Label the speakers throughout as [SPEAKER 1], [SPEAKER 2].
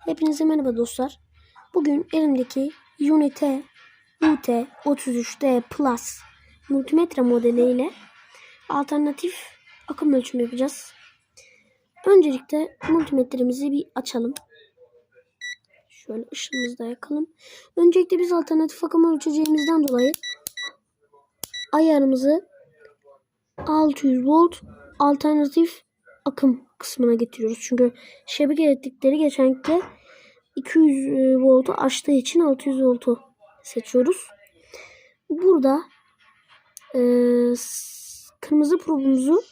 [SPEAKER 1] Hepinize merhaba dostlar. Bugün elimdeki Unite UT33D Plus multimetre modeliyle alternatif akım ölçümü yapacağız. Öncelikle multimetremizi bir açalım. Şöyle ışığımızı da yakalım. Öncelikle biz alternatif akım ölçeceğimizden dolayı ayarımızı 600 volt alternatif akım kısmına getiriyoruz. Çünkü şebeke elektrikleri genellikle 200 voltu aştığı için 600 voltu seçiyoruz. Burada e, kırmızı probumuzu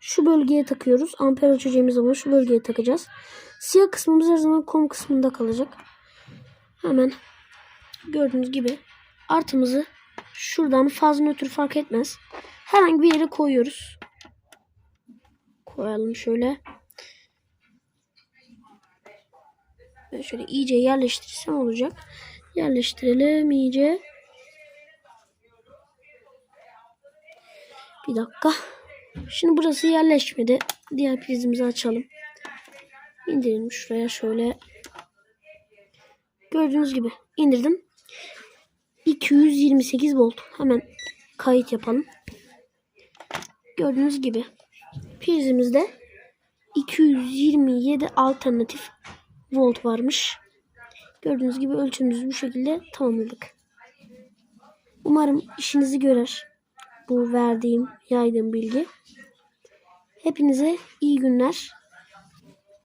[SPEAKER 1] şu bölgeye takıyoruz. Amper ölçeceğimiz zaman şu bölgeye takacağız. Siyah kısmımız her zaman kom kısmında kalacak. Hemen gördüğünüz gibi artımızı şuradan faz nötr fark etmez. Herhangi bir yere koyuyoruz. Koyalım şöyle. Ben şöyle iyice yerleştirsem olacak. Yerleştirelim iyice. Bir dakika. Şimdi burası yerleşmedi. Diğer prizimizi açalım. İndirelim şuraya şöyle. Gördüğünüz gibi indirdim. 228 volt. Hemen kayıt yapalım. Gördüğünüz gibi prizimizde 227 alternatif volt varmış. Gördüğünüz gibi ölçümümüzü bu şekilde tamamladık. Umarım işinizi görer bu verdiğim, yaydığım bilgi. Hepinize iyi günler.